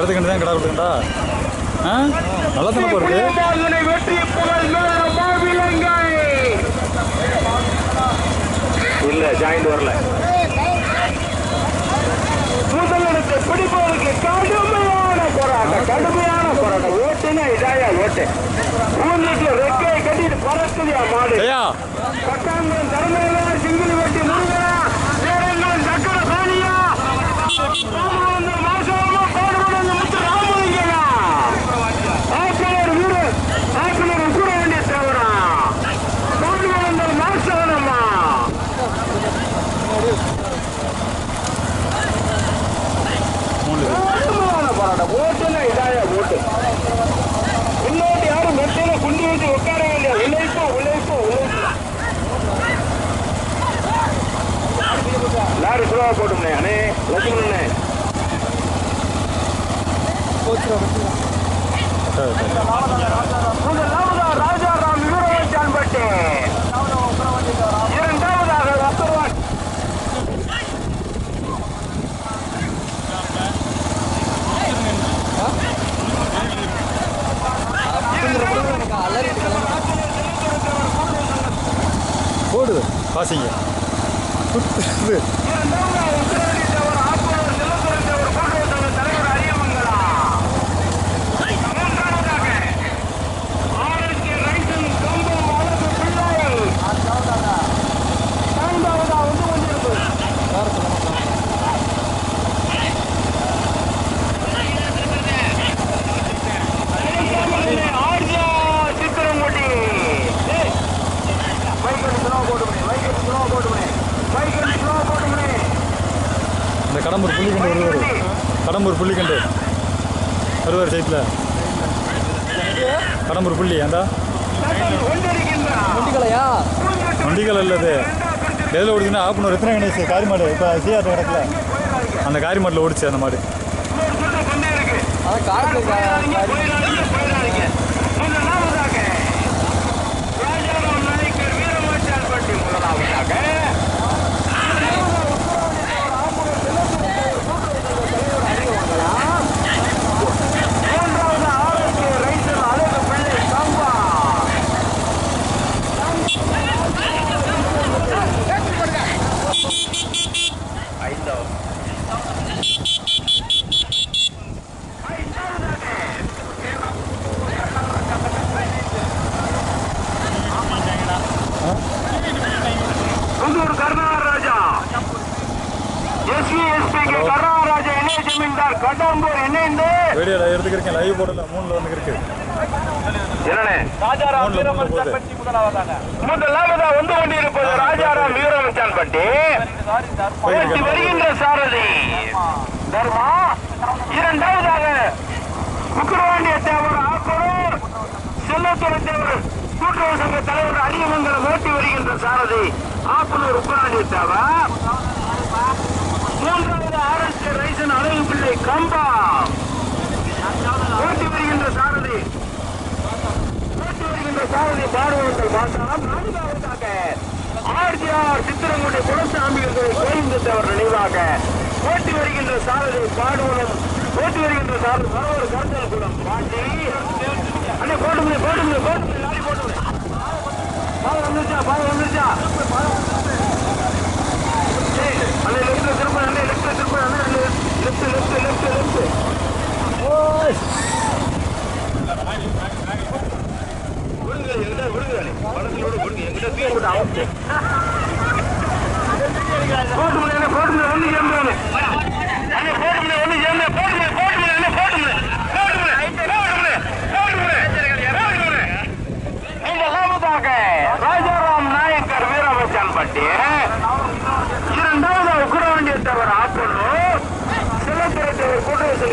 இடத்து கண்டு தான் கடை விட்டுக்கண்டா ஆ? நல்லா தானே போகிறது இல்லை ஜாயிண்ட் வரல. முதலிடத்தை பிடிப்பதற்கு கடுமையான போராட்டம் கடுமையான போராட்டம். ஓட்டுனா இதாயா ஓட்டு. ரெக்கையை கட்டிட்டு பறக்குதியா மாடு. கட்டாங்குளம் தரமையில சிங்கிள் கணேஷ் காரி மாடு இப்போ சிஆர் கிடக்கல. அந்த காரி மாட்டில் ஓடிச்சு அந்த மாடு. அதான் காட்டு போயிடாதீங்க முதலாவதாக ராஜாராம் நாயக்கர் வீரமாச்சான் பட்டி முதலாவதாக மூன்றாவது ஆரோக்கிய ரைசர் அழகு பிள்ளை சம்பா ஐந்தாவது Pudur Karunaraja SV SP K Karunaraja இணைய ஜமீன்தார் கட்டாம்பூர் இணைந்து வீடியோவில் எடுத்துக்கிறீங்க லைவ் போடல மூணில் வந்து இருக்கு என்னண்ணே மூணில் மூணு போகுது முதலாவதா வந்து கொண்டிருப்பது ராஜாராம் வீரமச்சான் பட்டி ஓட்டி வருகின்ற சாரதி தர்மா இரண்டாவதாக குக்கரவாண்டிய தேவர் ஆக்கூர் செல்லத்துறை தேவர் கூட்டுறவு சங்க தலைவர் அரியமங்கலம் ஓட்டி வருகின்ற சாரதி ஆக்கூர் உக்கராண்டிய தேவர் மூன்றாவது ஆர்எஸ்கே ரைசன் அழகு பிள்ளை கம்பா. ஓட்டி வருகின்ற சாரதி. ஓட்டி வருகின்ற சாரதி பாடுவர்கள் பாசாரம் நான்காவதாக ஆர்ஜிஆர் சித்திரங்குடி குலசாமிகள் கோவிந்தத்தவர் நினைவாக. ஓட்டி வருகின்ற சாரதி பாடுவனம் ஓட்டி வருகின்ற சாரதி மரவர் கருந்தல் குளம் பாட்டி அண்ணே போட்டுமே போட்டுமே போட்டுமே லாரி போட்டுமே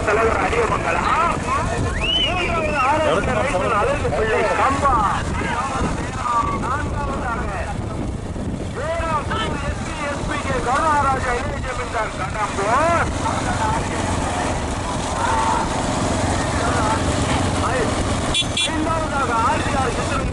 கூட்டுறவு தலைவர் அரியமங்கலம் அழகு பிள்ளை கம்பா கருணாராஜா இளைய ஜமீன்தார் கடம்பூர் ஐந்தாவதாக ஆர்டிஆர் சித்திரம்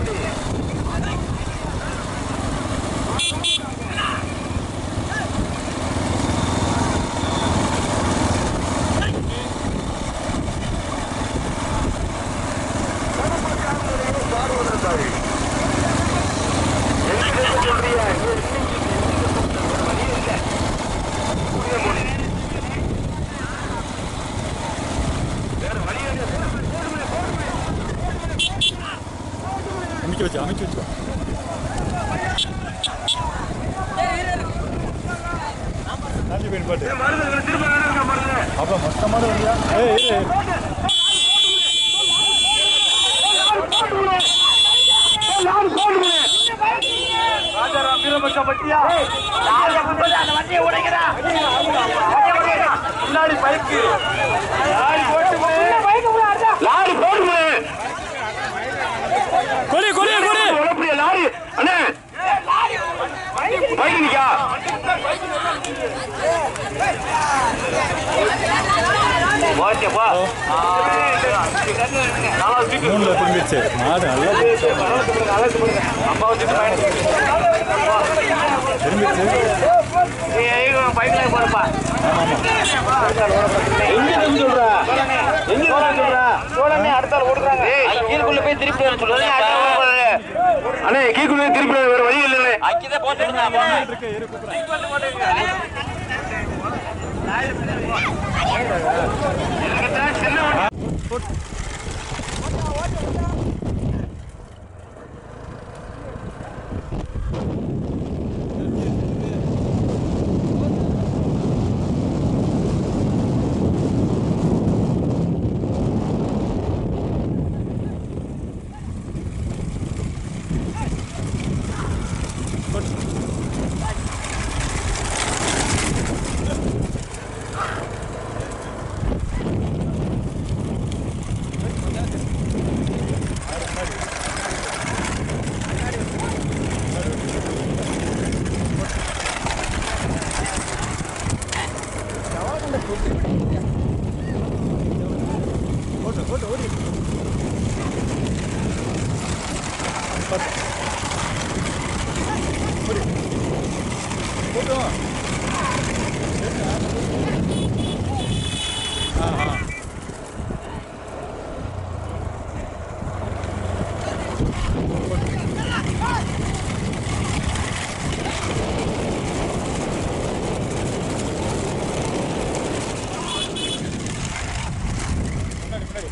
ராஜாராம் வீரபட்ச பட்டியா அந்த வண்டியை உடைக்கிறா முன்னாடி பைக்கு லாரி போட்டு லாரி போட்டு கொடி கொடி கொடி. உழப்பிய லாரி அண்ணே பைக்கு நிக்கா. ஓகேப்பா நல்லா தூக்கி மூணுல திரும்பிடுச்சு மாடு நல்லா போச்சு. அப்பா வச்சுட்டு பயணம் திரும்பிடுச்சு பைக்ல போறப்பா எங்க தம்பி சொல்ற எங்க சொல்ற சோழனே அடுத்தால ஓடுறாங்க கீழக்குள்ள போய் திருப்பி வர சொல்லுங்க அண்ணே கீழக்குள்ள திருப்பி வேற வழி இல்ல அக்கிதான் போட்டு சின்ன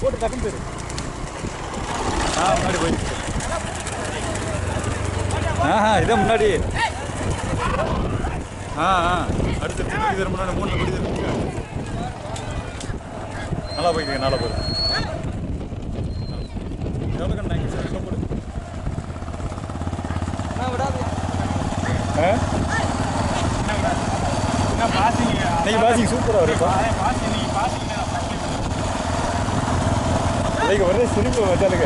போட்டு டக்குன்னு போயிரு ஆ முன்னாடி போயிடுச்சு ஆஹா இதான் முன்னாடி. ஆ ஆ அடுத்து குடி தர முன்னாடி மூணு குடி தர நல்லா போய்க்க நல்லா போயிரு எவ்வளோ கண்ணாங்க சார் எவ்வளோ போடு. ஆ? இன்னைக்கு பாசிங் சூப்பராக வருப்பா இன்னைக்கு ஒரே சிரிப்பு வச்சாலுங்க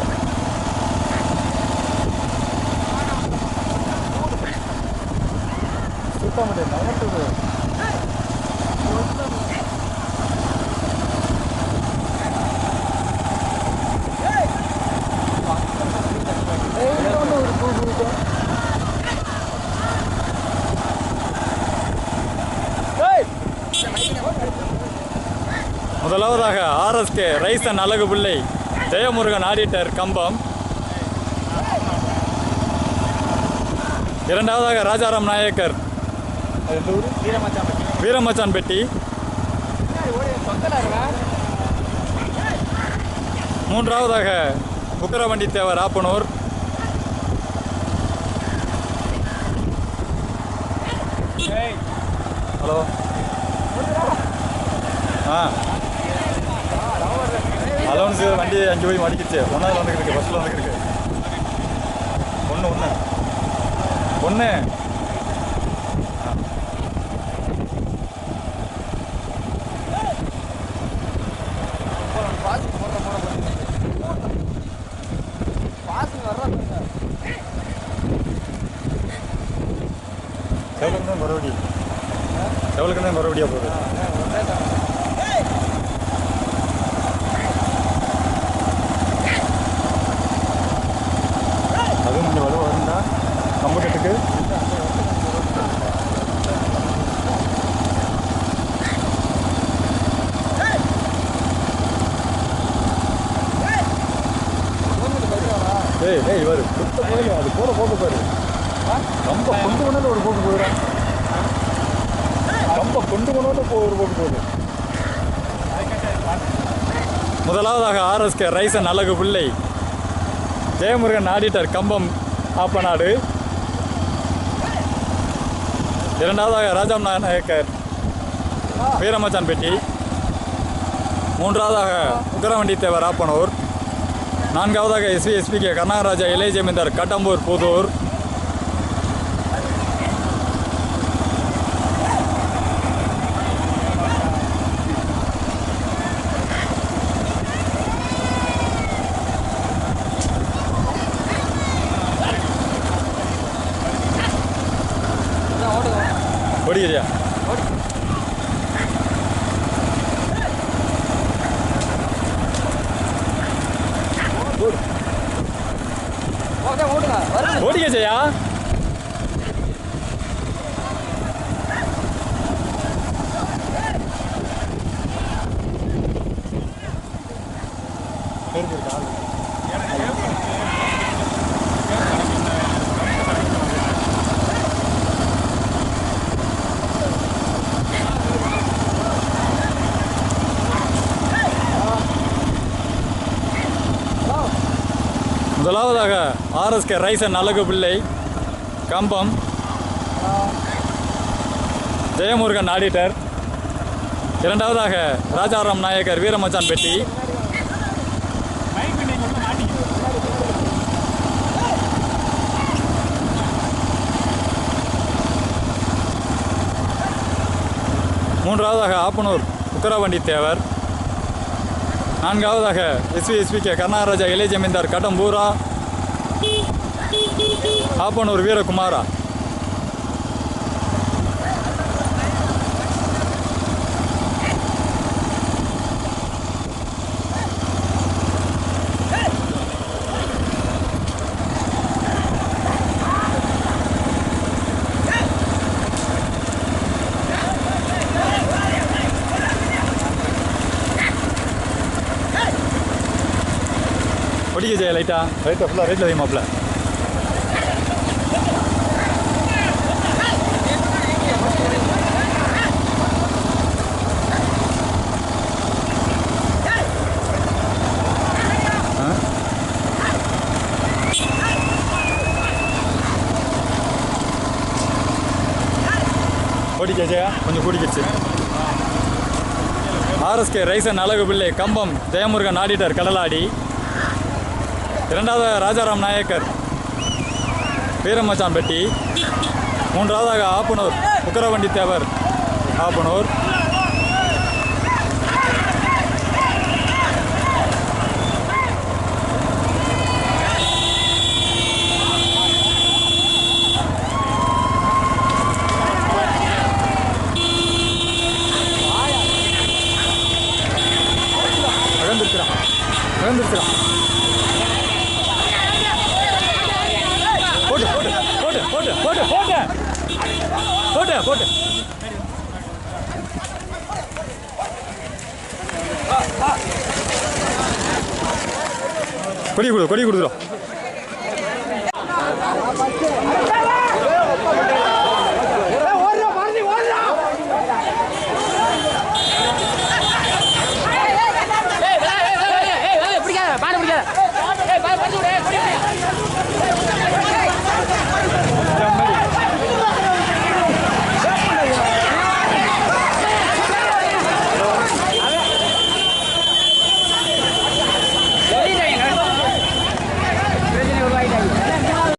சுத்த மாட்டேன் நகர்த்துது முதலாவதாக ஆர்எஸ்கே ரைசன் அழகு பிள்ளை ஜெயமுருகன் ஆடிட்டர் கம்பம். இரண்டாவதாக ராஜாராம் நாயக்கர். வீரமச்சான் பெட்டி. மூன்றாவதாக உக்கரவண்டி தேவர் ஆப்பனூர். ஹலோ. ஆ. அலவன்ஸ் வண்டி அஞ்சு போய் மடிக்கிச்சு ஒன்றாவது வந்துருக்கு பஸ்ஸில் வந்துருக்கு ஒன்று ஒன்று ஒன்று செவலுக்கு தான் மறுபடியும். செவலுக்கு தான் மறுபடியாக போகுது. ஏய் இவர் சுத்த போயில அது போட போக பாரு. ரொம்ப கொண்டு கொண்டு ஒரு போக்கு போயிடும் ரொம்ப கொண்டு கொண்டு போ ஒரு போக்கு போகுது முதலாவதாக ஆர்எஸ்கே ரைசன் அழகு பிள்ளை. ஜெயமுருகன் ஆடிட்டர் கம்பம் ஆப்பநாடு. இரண்டாவதாக ராஜாம் நாயக்கர் வீரமச்சான் பெட்டி மூன்றாவதாக உக்கரவண்டி தேவர் ஆப்பனூர். நான்காவதாக எஸ்வி கே கர்நாகராஜா இளைய ஜமீன்தார் கடம்பூர் புதூர். ஓடிக்கிறியா? ஓடுங்க ஓடுங்க ஜெயா. ஆர்எஸ்கே ரைசன் அழகு பிள்ளை கம்பம். ஜெயமுருகன் ஆடிட்டர். இரண்டாவதாக ராஜாராம் நாயக்கர் வீரமச்சான் பெட்டி. மூன்றாவதாக ஆப்பனூர் உக்கரவண்டி தேவர். நான்காவதாக எஸ்வி எஸ்பிகே கர்நாகராஜா இளைய ஜமீன்தார் கடம்பூரா. ஆப்பனூர் வீரகுமாரா. ஓடிக்க ஜெய லைட்டா ரைட்டா ஃபுல்லாக ரைட்டில் வைமாப்ல ஓடிக்க ஜெயா கொஞ்சம் கூடிக்கிடுச்சு ஆர்எஸ்கே ரைசன் அழகு பிள்ளை கம்பம் ஜெயமுருகன் ஆடிட்டர் கடலாடி. இரண்டாவது ராஜாராம் நாயக்கர் வீரமச்சான்பட்டி. மூன்றாவதாக ஆப்பனூர் உக்கரவண்டி தேவர் ஆப்பனூர். கொடி கொடு கொடி கொடுத்துரும்